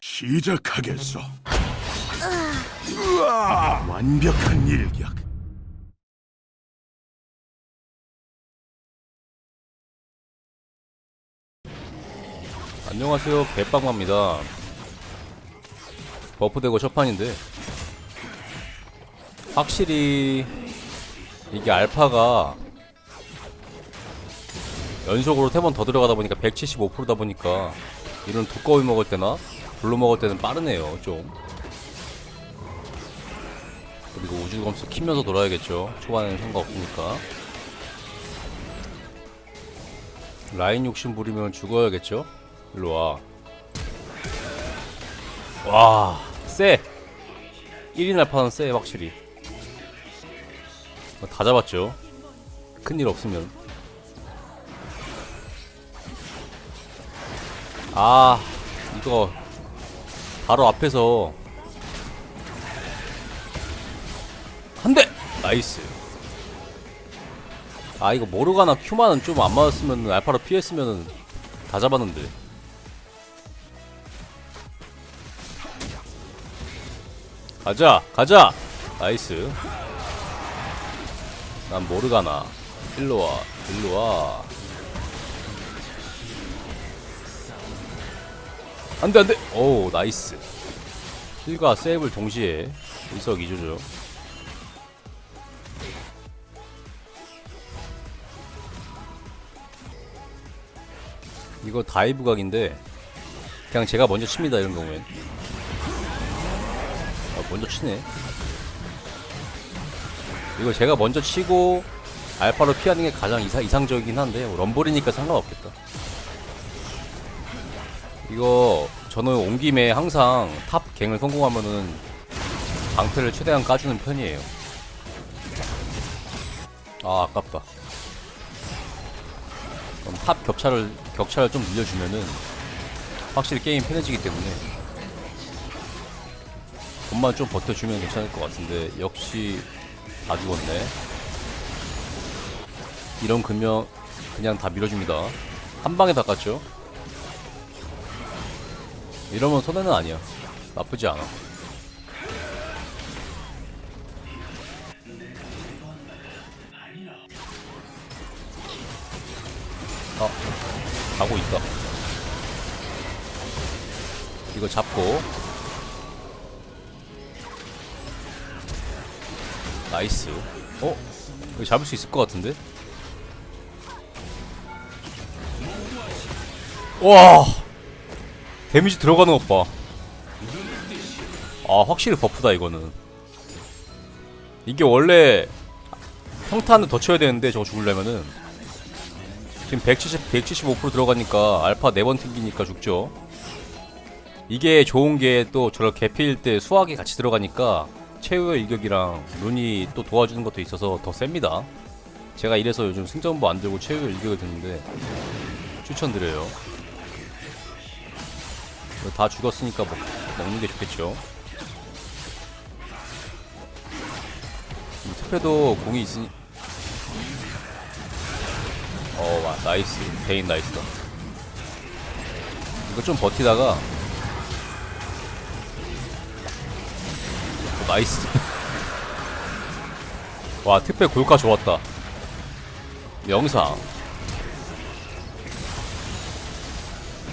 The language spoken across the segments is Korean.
시작하겠어. 으아, 완벽한 일격. 안녕하세요 개빵마입니다 버프되고 첫판인데 확실히 이게 알파가 연속으로 세번더 들어가다 보니까 175%다 보니까 이런 두꺼이 먹을 때나 블루 먹을 때는 빠르네요 좀. 그리고 우주검수 키면서 돌아야겠죠. 초반에는 상관없으니까. 라인 욕심 부리면 죽어야겠죠? 일로와. 와 쎄! 1인 알파는 쎄 확실히. 어, 다 잡았죠. 큰일 없으면 아 이거 바로 앞에서 한대! 나이스. 아 이거 모르가나 큐만은 좀 안 맞았으면 알파로 피했으면은 다 잡았는데. 가자 가자! 나이스. 난 모르가나. 일로와 일로와 안돼 안돼. 오 나이스. 힐과 세이브를 동시에 일석이조죠 이거 다이브 각인데 그냥 제가 먼저 칩니다 이런 경우엔. 아, 먼저 치네. 이거 제가 먼저 치고 알파로 피하는 게 가장 이상, 이상적이긴 한데 뭐 럼블이니까 상관없겠다 이거 저는 온 김에 항상 탑 갱을 성공하면은 방패를 최대한 까주는 편이에요. 아 아깝다. 그럼 탑 격차를 격차를 좀 늘려주면은 확실히 게임 편해지기 때문에 돈만 좀 버텨주면 괜찮을 것 같은데 역시 다 죽었네. 이런 근면 그냥 다 밀어줍니다. 한 방에 다 깠죠 이러면 손해는 아니야. 나쁘지 않아. 아 가고 있다. 이거 잡고. 나이스. 어? 이거 잡을 수 있을 것 같은데? 와 데미지 들어가는 것 봐. 아 확실히 버프다 이거는. 이게 원래 평탄을 더 쳐야 되는데 저거 죽으려면은. 지금 170, 175% 들어가니까 알파 4번 튕기니까 죽죠. 이게 좋은 게 또 저렇게 개피일 때 수학이 같이 들어가니까 최후의 일격이랑 룬이 또 도와주는 것도 있어서 더 셉니다. 제가 이래서 요즘 승전보 안 들고 최후의 일격을 듣는데 추천드려요 다 죽었으니까 먹, 먹는 게 좋겠죠 음, 특패도 공이 있으니 어, 와, 나이스. 베인 나이스다. 이거 좀 버티다가. 어, 나이스. 와, 특배 골카 좋았다. 명상.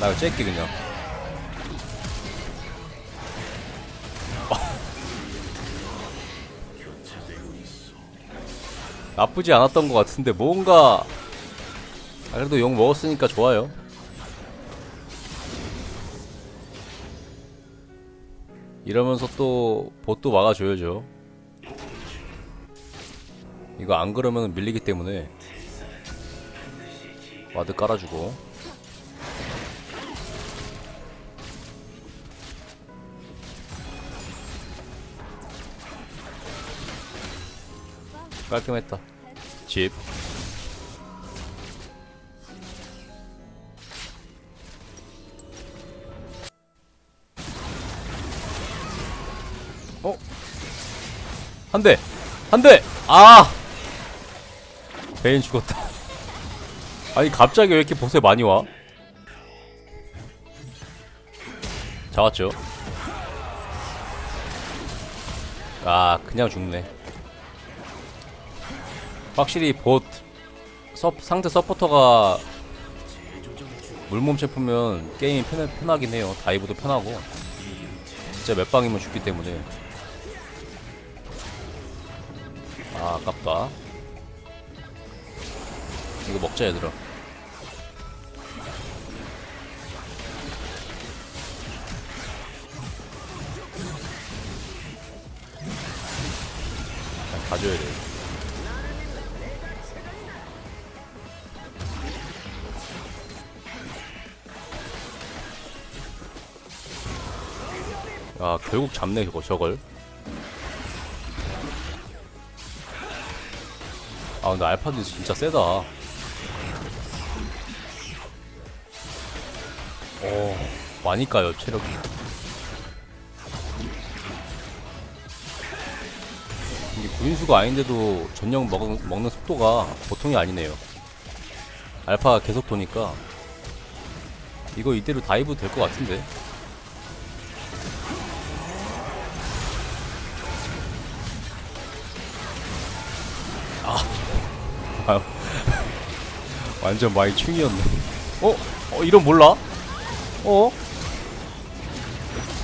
나 이거 째기 그냥. 나쁘지 않았던 것 같은데 뭔가 아, 그래도 욕 먹었으니까 좋아요. 이러면서 또 보도 막아줘야죠. 이거 안 그러면 밀리기 때문에 와드 깔아주고 깔끔했다. 집. 어? 한 대! 한 대! 아! 베인 죽었다. 아니, 갑자기 왜 이렇게 보세 많이 와? 잡았죠 아 그냥 죽네 확실히 봇 서, 상대 서포터가 물몸 체프면 게임이 편, 편하긴 해요. 다이브도 편하고. 진짜 몇 방이면 죽기 때문에. 아 아깝다. 이거 먹자 얘들아. 그냥 가져야 돼 아 결국 잡네 저거 저걸. 아 근데 알파드 진짜 세다. 오 많이 까요 체력이. 이게 구인수가 아닌데도 전령 먹, 먹는 속도가 보통이 아니네요. 알파가 계속 도니까. 이거 이대로 다이브 될 것 같은데 아유. 완전 많이 충이었네. 어? 어, 이런 몰라? 어?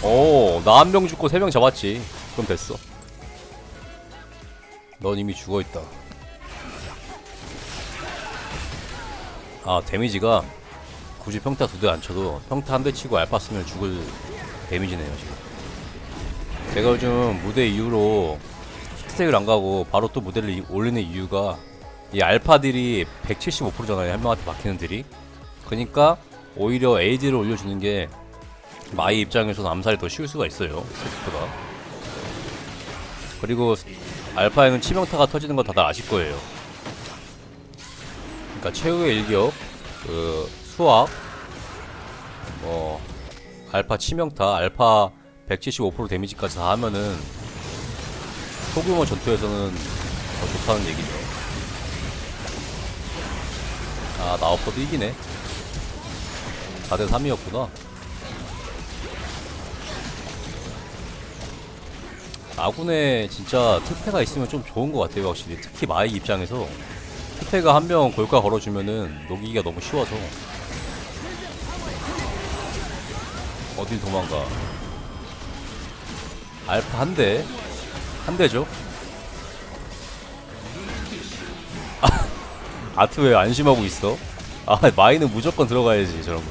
어, 나 한 명 죽고 세 명 잡았지. 그럼 됐어. 넌 이미 죽어있다. 아, 데미지가 굳이 평타 두 대 안 쳐도 평타 한 대 치고 알파 쓰면 죽을 데미지네요, 지금. 제가 요즘 무대 이후로 스택을 안 가고 바로 또 무대를 이- 올리는 이유가 이 알파들이 175%잖아요 한 명한테 박히는 딜이. 그러니까 오히려 에이지를 올려주는 게 마이 입장에서는 암살이 더 쉬울 수가 있어요 스태프가. 그리고 알파에는 치명타가 터지는 거 다들 아실 거예요. 그러니까 최후의 일격 그 수학 뭐 알파 치명타 알파 175% 데미지까지 다 하면은 소규모 전투에서는 더 좋다는 얘기죠 아 나우퍼도 이기네. 4대3이었구나. 아군에 진짜 특패가 있으면 좀 좋은 것 같아요 확실히. 특히 마이 입장에서. 특패가 한 명 골가 걸어주면은 녹이기가 너무 쉬워서. 어딜 도망가. 알파 한 대, 한 대죠. 아, 아트 왜 안심하고 있어? 아, 마이는 무조건 들어가야지, 저런 거.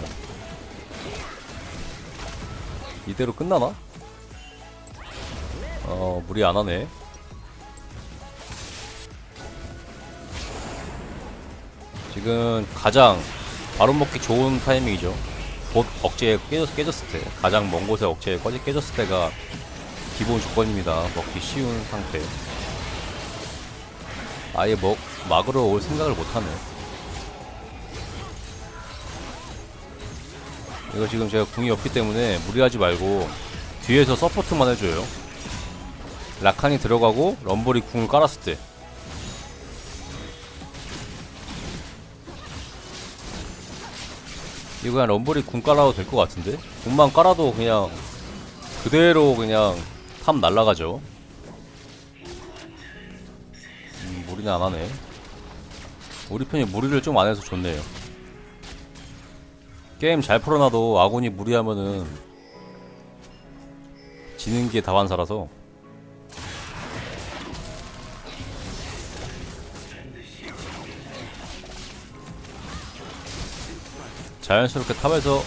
이대로 끝나나? 어, 무리 안 하네. 지금 가장 바로 먹기 좋은 타이밍이죠. 곧 억제에 깨졌, 깨졌을 때, 가장 먼 곳에 억제에 꺼지- 깨졌을 때가 기본 조건입니다. 먹기 쉬운 상태. 아예 먹, 막으러 올 생각을 못하네. 이거 지금 제가 궁이 없기 때문에 무리하지 말고 뒤에서 서포트만 해줘요. 라칸이 들어가고 럼블이 궁을 깔았을 때. 이거 그냥 럼블이 궁 깔아도 될 것 같은데? 궁만 깔아도 그냥 그대로 그냥 탑 날라가죠. 음, 무리는 안 하네. 우리 편이 무리를 좀 안 해서 좋네요. 게임 잘 풀어놔도 아군이 무리하면은 지는 게 다반사라서. 자연스럽게 탑에서.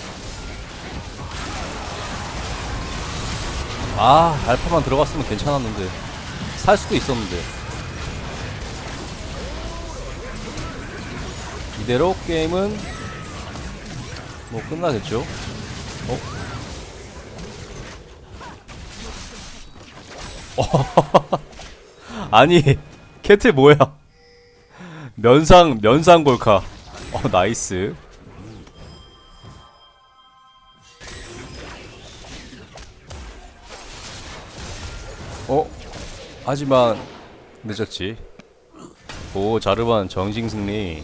아 알파만 들어갔으면 괜찮았는데. 살 수도 있었는데 이대로 게임은 뭐 끝나겠죠 어? 아니 캐틀 뭐야 면상 면상 골카 어 나이스 어? 하지만 늦었지. 오 자르반 정징 승리.